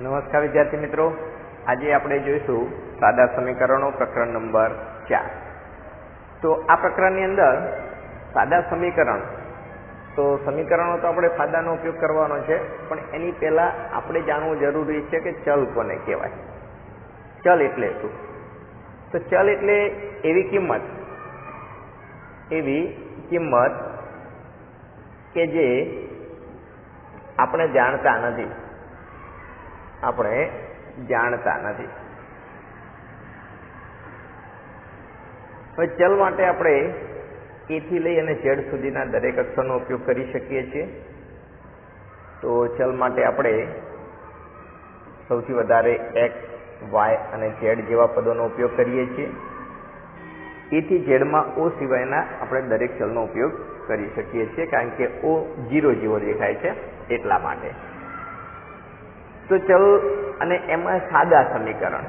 નમસ્કાર વિદ્યાર્થી મિત્રો. આજે આપણે જોઈશું સાદા સમીકરણો પ્રકરણ નંબર ચાર. તો આ પ્રકરણની અંદર સાદા સમીકરણ, તો સમીકરણો તો આપણે સાદાનો ઉપયોગ કરવાનો છે, પણ એની પહેલાં આપણે જાણવું જરૂરી છે કે ચલ કોને કહેવાય? ચલ એટલે શું? તો ચલ એટલે એવી કિંમત એવી કિંમત કે જે આપણે જાણતા નથી. આપણે જાણતા નથી. હવે ચલ માટે આપણે એથી લઈ અને ઝેડ સુધીના દરેક અક્ષરનો ઉપયોગ કરી શકીએ છીએ. તો ચલ માટે આપણે સૌથી વધારે એક્સ વાય અને ઝેડ જેવા પદોનો ઉપયોગ કરીએ છીએ. એથી ઝેડમાં ઓ સિવાયના આપણે દરેક ચલનો ઉપયોગ કરી શકીએ છીએ, કારણ કે ઓ જીરો જેવો દેખાય છે એટલા માટે. તો ચલ, અને એમાં સાદા સમીકરણ.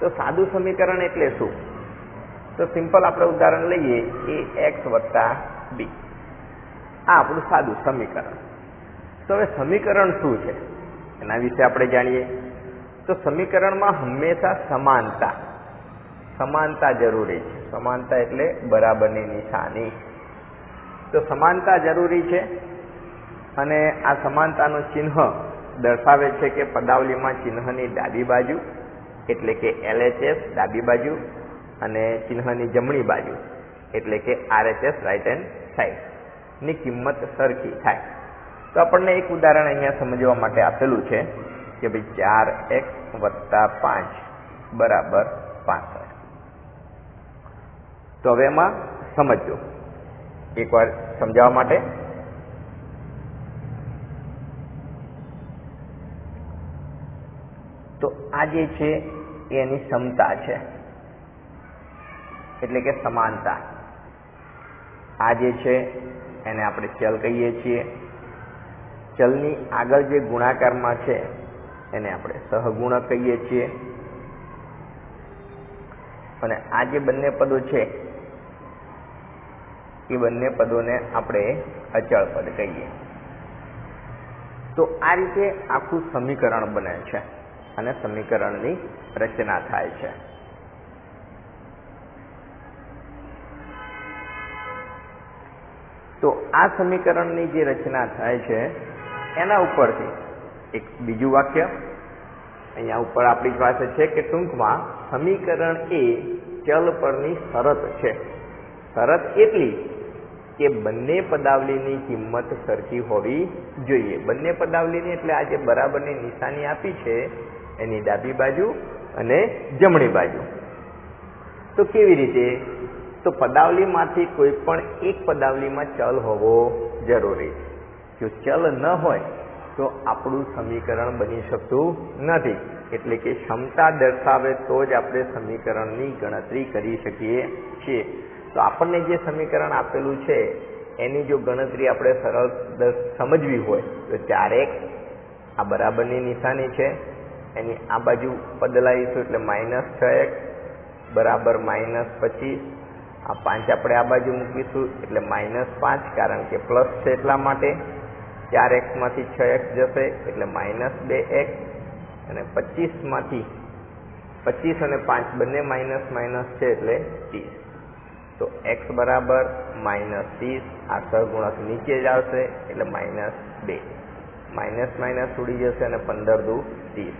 તો સાદું સમીકરણ એટલે શું? તો સિમ્પલ આપણે ઉદાહરણ લઈએ, એ એક્સ વત્તા બી. આ આપણું સાદું સમીકરણ. તો હવે સમીકરણ શું છે? એના વિશે આપણે જાણીએ. તો સમીકરણમાં હંમેશા સમાનતા. સમાનતા જરૂરી છે. સમાનતા એટલે બરાબરની નિશાની. તો સમાનતા જરૂરી છે, અને આ સમાનતાનું ચિહ્ન દર્શાવે છે કે પદાવલીમાં ચિહ્નની ડાબી બાજુ, એટલે કે એલએચએસ ડાબી બાજુ અને ચિહ્નની જમણી બાજુ, એટલે કે આરએચએસ રાઇટ હેન્ડ સાઈડની કિંમત સરખી થાય. તો આપણને એક ઉદાહરણ અહીંયા સમજવા માટે આપેલું છે કે ભાઈ ચાર એક્સ વત્તા પાંચ બરાબર પાસઠ. તો હવે એમાં સમજો એકવાર સમજાવવા માટે તો આ છે, એની સમતા છે. એટલે કે સમાનતા. આ છે, એને આપણે ચલ કહીએ છીએ. ચલની આગળ જે ગુણાકારમાં છે, એને આપણે સહગુણક કહીએ છીએ. અને આ જે બંને પદો છે, એ બંને પદોને આપણે અચળ પદ કહીએ. તો આ રીતે આખું સમીકરણ બને છે. અને સમીકરણની રચના થાય છે. તો આ સમીકરણની જે રચના થાય છે, એના ઉપરથી એક બીજું વાક્ય. અહીંયા ઉપર આપણી પાસે છે કે ટૂંકમાં સમીકરણ એ ચલ પરની શરત છે. શરત એટલી કે બંને પદાવલીની કિંમત સરખી હોવી જોઈએ. બંને પદાવલીની એટલે આ જે બરાબરની નિશાની આપી છે એની ડાબી બાજુ અને જમણી બાજુ. તો કેવી રીતે? તો પદાવલીમાંથી કોઈ પણ એક પદાવલીમાં ચલ હોવો જરૂરી છે. જો ચલ ન હોય, તો આપણું સમીકરણ બની શકતું નથી. એટલે કે ક્ષમતા દર્શાવે તો જ આપણે સમીકરણની ગણતરી કરી શકીએ છીએ. તો આપણને જે સમીકરણ આપેલું છે, એની જો ગણતરી આપણે સરળ સમજવી હોય, તો ચારેક આ બરાબરની નિશાની છે. એની આ બાજુ બદલાવીશું એટલે માઇનસ છ એક્સ બરાબર માઇનસ પચીસ. આ પાંચ આપણે આ બાજુ મૂકીશું એટલે માઇનસ પાંચ, કારણ કે પ્લસ છે એટલા માટે ચાર એક્સમાંથી છ એક્સ જશે એટલે માઇનસ બે એક્સ અને પચીસમાંથી પચીસ અને પાંચ બંને માઇનસ માઇનસ છે એટલે ત્રીસ. તો એક્સ બરાબર માઇનસ ત્રીસ, આ સહગુણક નીચે જ આવશે એટલે માઇનસ બે. માઇનસ માઇનસ ઉડી જશે અને પંદર દુ ત્રીસ.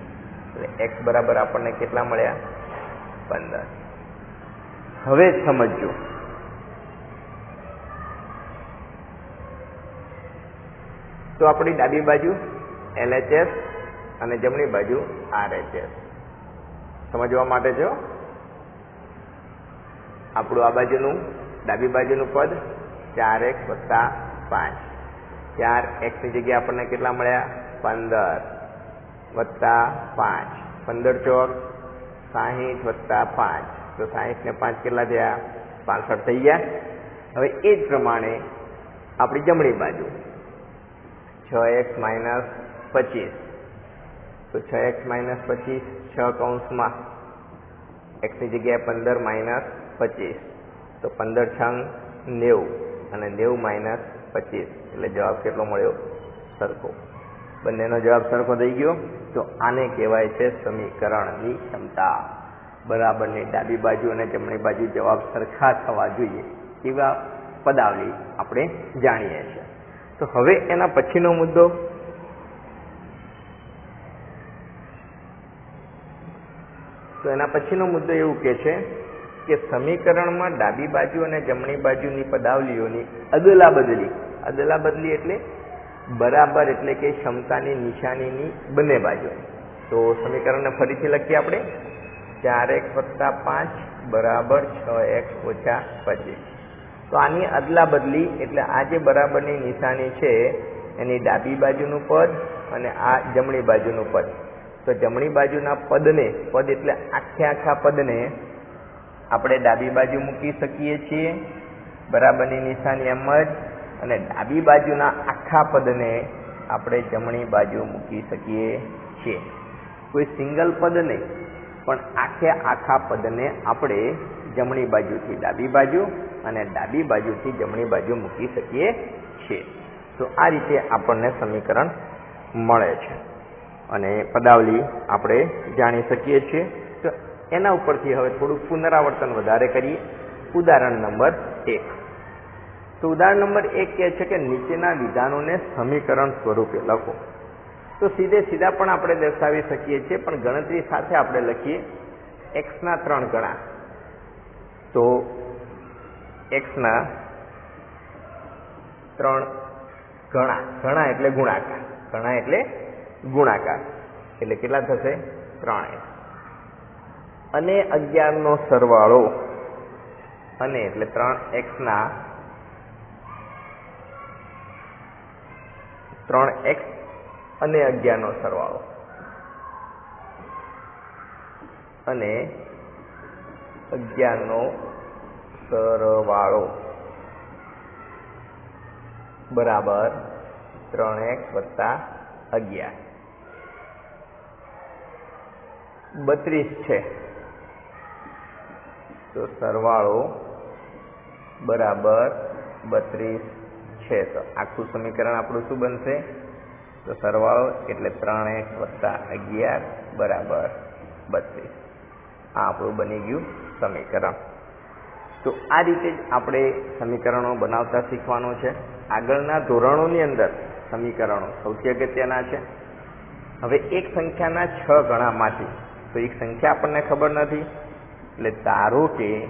એટલે એક્સ બરાબર આપણને કેટલા મળ્યા? પંદર. હવે સમજો તો આપણી ડાબી બાજુ એલએચએસ અને જમણી બાજુ આરએચએસ. સમજવા માટે જો. આપણું આ બાજુનું, ડાબી બાજુનું પદ ચાર એક્સ વત્તા પાંચ. ચાર એક્સની જગ્યાએ આપણને કેટલા મળ્યા? પંદર. વત્તા પાંચ. પંદર ચોક, સાહીઠ વત્તા પાંચ. તો સાહીઠ ને પાંચ કેટલા થયા? પાસઠ થઈ ગયા. હવે એ જ પ્રમાણે આપણી જમણી બાજુ. છ એક્સ માઇનસ પચીસ. તો છ એક્સ માઇનસ પચીસ, છ કૌંસમાં. એક્સની જગ્યાએ પંદર માઇનસ પચીસ. તો પંદર છંગ નેવું. અને નેવું માઇનસ પચીસ. એટલે જવાબ કેટલો મળ્યો? સરખો. બંનેનો જવાબ સરખો થઈ ગયો. તો આને કહેવાય છે સમીકરણની ક્ષમતા. બરાબરની ડાબી બાજુ અને જમણી બાજુ જવાબ સરખા થવા જોઈએ એવા પદાવલી આપણે જાણીએ છીએ. તો હવે એના પછીનો મુદ્દો. તો એના પછીનો મુદ્દો એવું કે છે કે સમીકરણમાં ડાબી બાજુ અને જમણી બાજુની પદાવલીઓની અદલા બદલી અદલા બદલી એટલે બરાબર એટલે કે ક્ષમતાની નિશાનીની બંને બાજુ તો સમીકરણને ફરીથી લખીએ આપણે. ચાર એક્સ વત્તા પાંચ બરાબર છ એક્સ ઓછા પચીસ. તો આની અદલા બદલી એટલે આ જે બરાબરની નિશાની છે, એની ડાબી બાજુનું પદ અને આ જમણી બાજુનું પદ. તો જમણી બાજુના પદને, પદ એટલે આખે આખા પદને આપણે ડાબી બાજુ મૂકી શકીએ છીએ. બરાબરની નિશાની એમ જ અને ડાબી બાજુના આખા પદને આપણે જમણી બાજુ મૂકી શકીએ છીએ. કોઈ સિંગલ પદ નહીં, પણ આખે આખા પદને આપણે જમણી બાજુથી ડાબી બાજુ અને ડાબી બાજુથી જમણી બાજુ મૂકી શકીએ છીએ. તો આ રીતે આપણને સમીકરણ મળે છે. અને પદાવલી આપણે જાણી શકીએ છીએ. તો એના ઉપરથી હવે થોડુંક પુનરાવર્તન વધારે કરીએ. ઉદાહરણ નંબર એક. તો ઉદાહરણ નંબર એક કહે છે કે નીચેના વિધાનોને સમીકરણ સ્વરૂપે લખો. તો સીધે સીધા પણ આપણે દર્શાવી શકીએ છીએ, પણ ગણતરી સાથે આપણે લખીએ. એક્સના ત્રણ ગણા. તો એક્સના ત્રણ ગણા. ગણા એટલે ગુણાકાર. ગણા એટલે ગુણાકાર. એટલે કેટલા થશે? ત્રણ અને અગિયારનો સરવાળો. અને એટલે ત્રણ એક્સના ત્રણ એક્સ અને અગિયારનો સરવાળો. અને અગિયારનો સરવાળો. બરાબર ત્રણ એક્સ વત્તા અગિયાર. બત્રીસ છે. તો સરવાળો બરાબર બત્રીસ છે તો આખું સમીકરણ આપણું શું બનશે? તો સરવાળો એટલે ત્રણ એક વત્તા અગિયાર બરાબર બત્રીસ. આ આપણું બની ગયું સમીકરણ. તો આ રીતે જ આપણે સમીકરણો બનાવતા શીખવાનું છે. આગળના ધોરણોની અંદર સમીકરણો સૌથી અગત્યના છે. હવે એક સંખ્યાના છ ગણામાંથી, તો એક સંખ્યા આપણને ખબર નથી. એટલે ધારો કે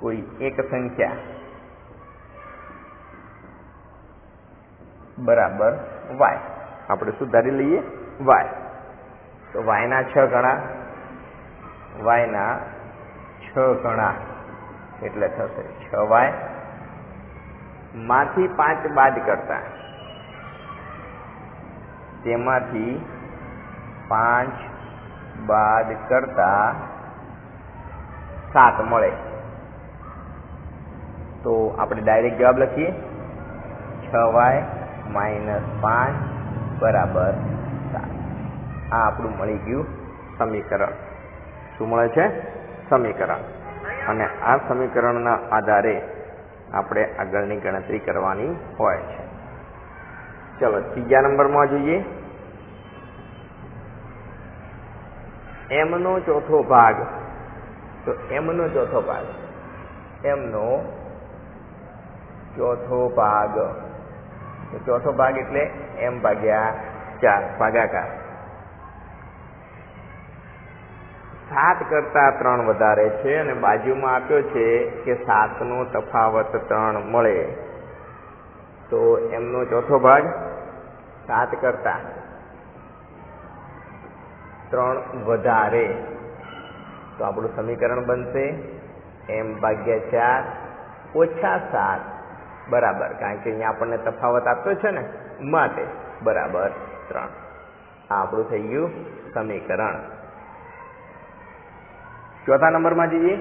કોઈ એક સંખ્યા બરાબર વાય. આપણે શું ધારી લઈએ વાય. તો વાયના છ ગણા, વાયના છ ગણા એટલે થશે છ વાય. માંથી પાંચ બાદ કરતા. તેમાંથી પાંચ બાદ કરતા સાત મળે. તો આપણે ડાયરેક્ટ જવાબ લખીએ. છ વાય માઇનસ પાંચ બરાબર સાત. આ આપણું મળી ગયું સમીકરણ. શું મળે છે? સમીકરણ. અને આ સમીકરણના આધારે આપણે આગળની ગણતરી કરવાની હોય છે. ચલો, ત્રીજા નંબરમાં જોઈએ. એમનો ચોથો ભાગ. તો એમનો ચોથો ભાગ. એમનો ચોથો ભાગ. ચોથો ભાગ એટલે એમ ભાગ્યા ચાર, ભાગાકાર. સાત કરતા ત્રણ વધારે છે અને બાજુમાં આપ્યો છે કે સાતનો તફાવત ત્રણ મળે. તો એમનો ચોથો ભાગ સાત કરતા ત્રણ વધારે. તો આપણું સમીકરણ બનશે એમ ભાગ્યા ચાર ઓછા સાત. બરાબર. કારણ કે અહીંયા આપણને તફાવત આપ્યો છે ને, માટે. બરાબર. ત્રણ. આ આપણું થઈ ગયું સમીકરણ. ચોથા નંબરમાં જઈએ.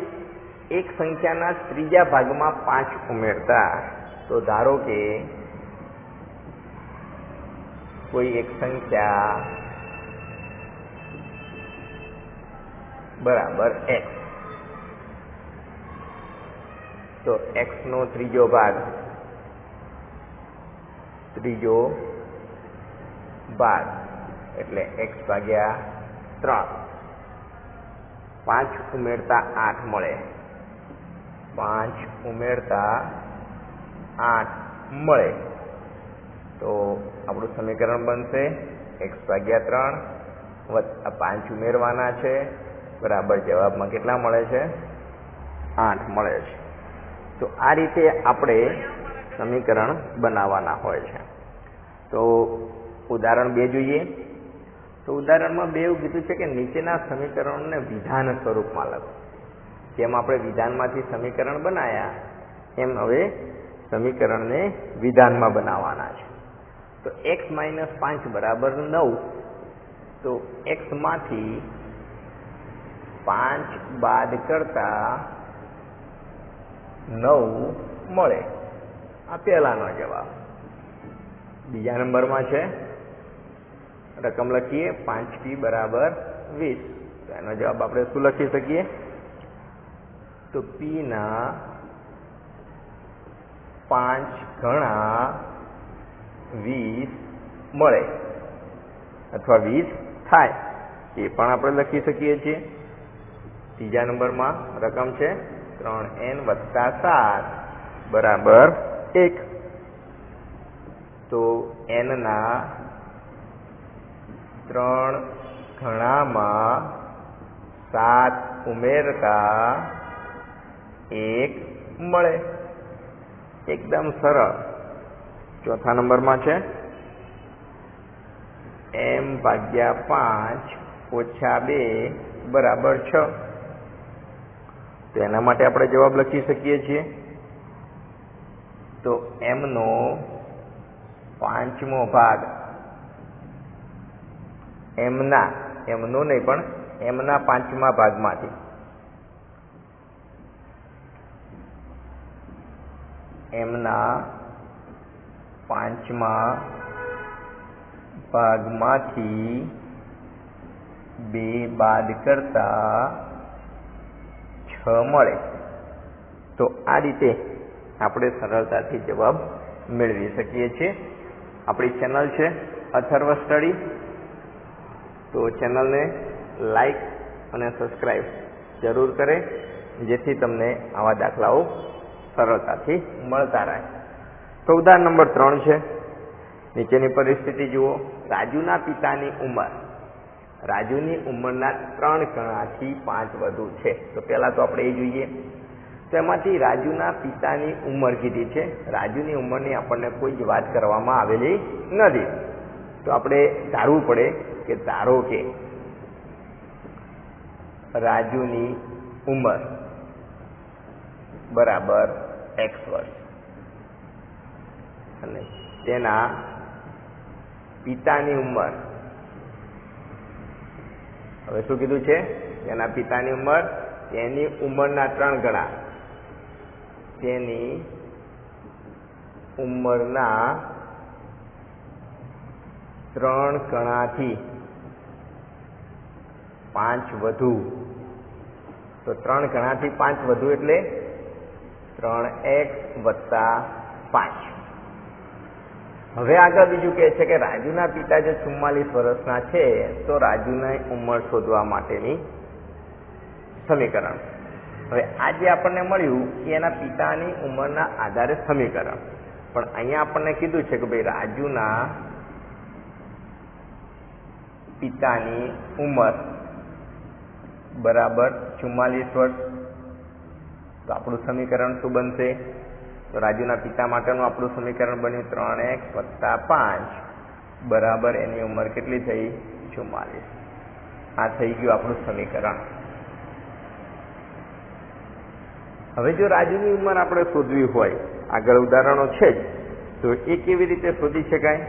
એક સંખ્યાના ત્રીજા ભાગમાં પાંચ ઉમેરતા. તો ધારો કે કોઈ એક સંખ્યા બરાબર એક્સ તો એક્સ નો ત્રીજો ભાગ ત્રીજો બાર, એટલે એક્સ ભાગ્યા ત્રણ. પાંચ ઉમેરતા આઠ મળે. પાંચ ઉમેરતા આઠ મળે. તો આપણું સમીકરણ બનશે એક્સ ભાગ્યા ત્રણ વત્તા પાંચ ઉમેરવાના છે. બરાબર જવાબમાં કેટલા મળે છે? આઠ મળે છે. તો આ રીતે આપણે સમીકરણ બનાવવાના હોય છે. તો ઉદાહરણ બે જોઈએ. તો ઉદાહરણમાં બે એવું કીધું છે કે નીચેના સમીકરણોને વિધાન સ્વરૂપમાં લખો. જેમ આપણે વિધાનમાંથી સમીકરણ બનાયા, એમ હવે સમીકરણને વિધાનમાં બનાવવાના છે. તો એક્સ માઇનસ પાંચ બરાબર નવ. તો એક્સમાંથી પાંચ બાદ કરતા નવ મળે. આ પહેલાનો જવાબ. બીજા નંબરમાં છે, રકમ લખીએ પાંચ પી બરાબર વીસ. તો એનો જવાબ આપણે શું લખી શકીએ? તો પી ના પાંચ ગણા વીસ મળે. અથવા વીસ થાય. એ પણ આપણે લખી શકીએ છીએ. ત્રીજા નંબરમાં રકમ છે, ત્રણ એન વત્તા સાત બરાબર એક. તો એનના ત્રણ ઘણામાં સાત ઉમેરતા એક મળે. એકદમ સરળ. ચોથા નંબરમાં છે. એમ ભાગ્યા પાંચ ઓછા બે બરાબર છ. તો એના માટે આપણે જવાબ લખી શકીએ છીએ. તો એમનો પાંચમો ભાગ એમના, એમનો નહીં પણ એમના પાંચમા ભાગમાંથી. એમના પાંચમા ભાગમાંથી બે બાદ કરતા છ મળે. તો આ રીતે આપણે સરળતાથી જવાબ મેળવી શકીએ છીએ. આપણી ચેનલ છે અથર્વ સ્ટડી. તો ચેનલને લાઈક અને સબસ્ક્રાઈબ જરૂર કરે, જેથી તમને આવા દાખલાઓ સરળતાથી મળતા રહે. તો ઉદાહરણ નંબર ત્રણ છે. નીચેની પરિસ્થિતિ જુઓ. રાજુના પિતાની ઉંમર. રાજુની ઉંમરના ત્રણ ગણાથી પાંચ વધુ છે. તો પહેલાં તો આપણે એ જોઈએ. તો એમાંથી રાજુના પિતાની ઉંમર કીધી છે. રાજુની ઉંમરની આપણને કોઈ જ વાત કરવામાં આવેલી નથી. તો આપણે ધારવું પડે કે ધારો કે રાજુની ઉંમર બરાબર એક્સ વર્ષ. અને તેના પિતાની ઉંમર હવે શું કીધું છે? તેના પિતાની ઉંમર, તેની ઉંમરના ત્રણ ગણા. તેની ઉંમરના ત્રણ ગણાથી પાંચ વધુ. તો ત્રણ ગણાથી પાંચ વધુ એટલે ત્રણ એક્સ વત્તા પાંચ. હવે આગળ બીજું કહે છે કે રાજુના પિતા જે ચુમ્માલીસ વર્ષના છે, તો રાજુની ઉંમર શોધવા માટેની સમીકરણ. હવે આ જે આપણને મળ્યું એ એના પિતાની ઉંમરના આધારે સમીકરણ. પણ અહીંયા આપણને કીધું છે કે ભાઈ રાજુના પિતાની ઉંમર બરાબર ચુમ્માલીસ વર્ષ. તો આપણું સમીકરણ શું બનશે? તો રાજુના પિતા માટેનું આપણું સમીકરણ બન્યું ત્રણ એક્સ વત્તા પાંચ. બરાબર એની ઉંમર કેટલી થઈ? ચુમ્માલીસ. આ થઈ ગયું આપણું સમીકરણ. હવે જો રાજુની ઉંમર આપણે શોધવી હોય, આગળ ઉદાહરણો છે જ, તો એ કેવી રીતે શોધી શકાય?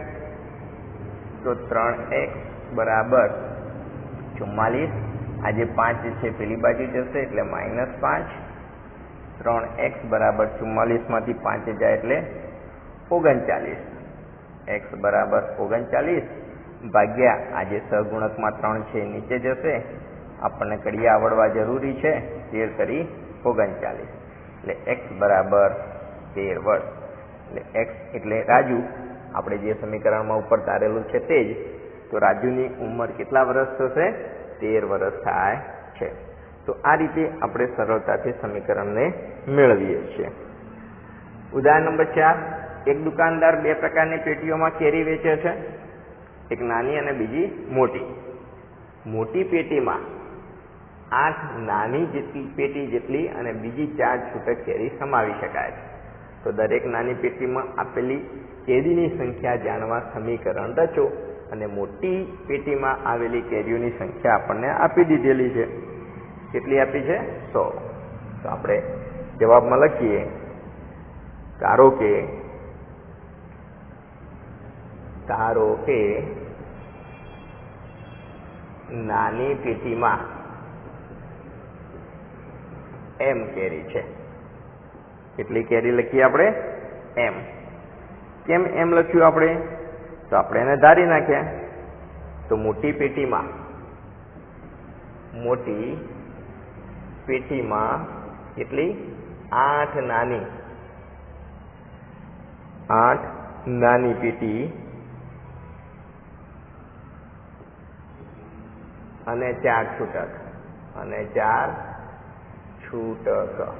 તો ત્રણ એક્સ બરાબર ચુમ્માલીસ. આ જે પાંચ છે, પેલી બાજુ જશે, એટલે માઇનસ પાંચ. ત્રણ એક્સ બરાબર ચુમ્માલીસમાંથી પાંચ જાય એટલે ઓગણચાલીસ. એક્સ બરાબર ઓગણચાલીસ. ભાગ્યા આ જે સહગુણકમાં ત્રણ છે, નીચે જશે. આપણને કડિયા આવડવા જરૂરી છે, તેર કરી ઓગણચાલીસ એટલે એક્સ બરાબર તેર વર્ષ એટલે એક્સ એટલે રાજુ, આપણે જે સમીકરણમાં ઉપર તારેલું છે તે જ. તો રાજુની ઉંમર કેટલા વર્ષ થશે? તેર વર્ષ થાય છે. તો આ રીતે આપણે સરળતાથી સમીકરણને મેળવીએ છીએ. ઉદાહરણ નંબર ચાર. એક દુકાનદાર બે પ્રકારની પેટીઓમાં કેરી વેચે છે. એક નાની અને બીજી મોટી. મોટી પેટીમાં આઠ નાની જેટલી, પેટી જેટલી અને બીજી ચાર છૂટક કેરી સમાવી શકાય છે. તો દરેક નાની પેટીમાં આપેલી કેરીની સંખ્યા જાણવા સમીકરણ રચો અને મોટી પેટીમાં આવેલી કેરીઓની સંખ્યા આપણને આપી દીધેલી છે. કેટલી આપી છે? સો. તો આપણે જવાબમાં લખીએ. ધારો કે ધારો કે, નાની પેટીમાં એમ કેરી છે. કેટલી કેરી લખીએ આપણે? એમ. કેમ એમ લખ્યું આપણે? તો આપણે એને ધારી નાખ્યા. તો મોટી પેટીમાં મોટી પેટીમાં કેટલી? આઠ નાની. આઠ નાની પેટી. અને ચાર છૂટક. અને ચાર છૂટક.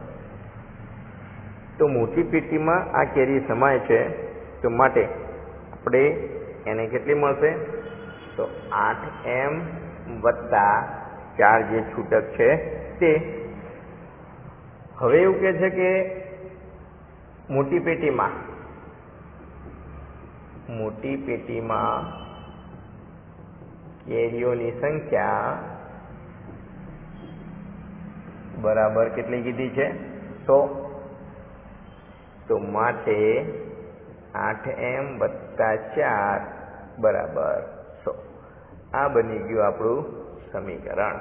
તો મોટી પેટીમાં આ કેરી સમાય છે, તો માટે આપણે એને કેટલી મળશે? તો આઠ એમ વત્તા ચાર જે છૂટક છે તે. હવે એવું કે છે કે મોટી પેટીમાં મોટી પેટીમાં કેરીઓની સંખ્યા બરાબર કેટલી કીધી છે? સો. તો માટે આઠ એમ વત્તા ચાર બરાબર સો. આ બની ગયું આપણું સમીકરણ.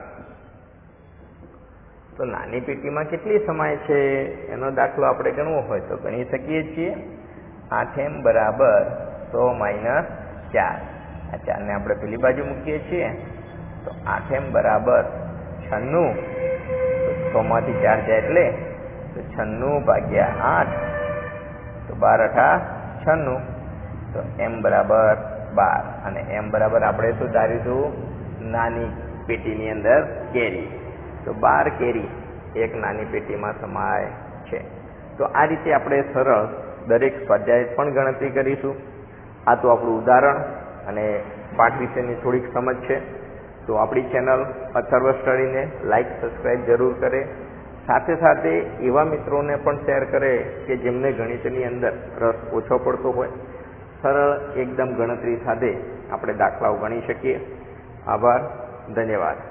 તો નાની પેટીમાં કેટલી સમાય છે? એનો દાખલો આપણે ગણવો હોય તો ગણી શકીએ છીએ. આઠ એમ બરાબર સો માઇનસ ચાર. આ ચારને આપણે પેલી બાજુ મૂકીએ છીએ. તો આઠ એમ બરાબર છન્નું. તો સોમાંથી ચાર જાય એટલે તો છન્નું ભાગ્યા આઠ. તો બાર અઠા છન્નું. તો એમ બરાબર બાર. અને એમ બરાબર આપણે શું ધારીશું? નાની પેટીની અંદર કેરી. તો બાર કેરી એક નાની પેટીમાં સમાય છે. તો આ રીતે આપણે સરળ દરેક સ્વાધ્યાય પણ ગણતરી કરીશું. આ તો આપણું ઉદાહરણ અને પાઠ વિશેની થોડીક સમજ છે. તો આપણી ચેનલ અથર્વ સ્ટડીને લાઇક સબસ્ક્રાઇબ જરૂર કરે. સાથે સાથે એવા મિત્રોને પણ શેર કરે કે જેમને ગણિતની અંદર રસ ઓછો પડતો હોય. સરળ એકદમ ગણતરી સાથે આપણે દાખલાઓ ગણી શકીએ. આભાર, ધન્યવાદ.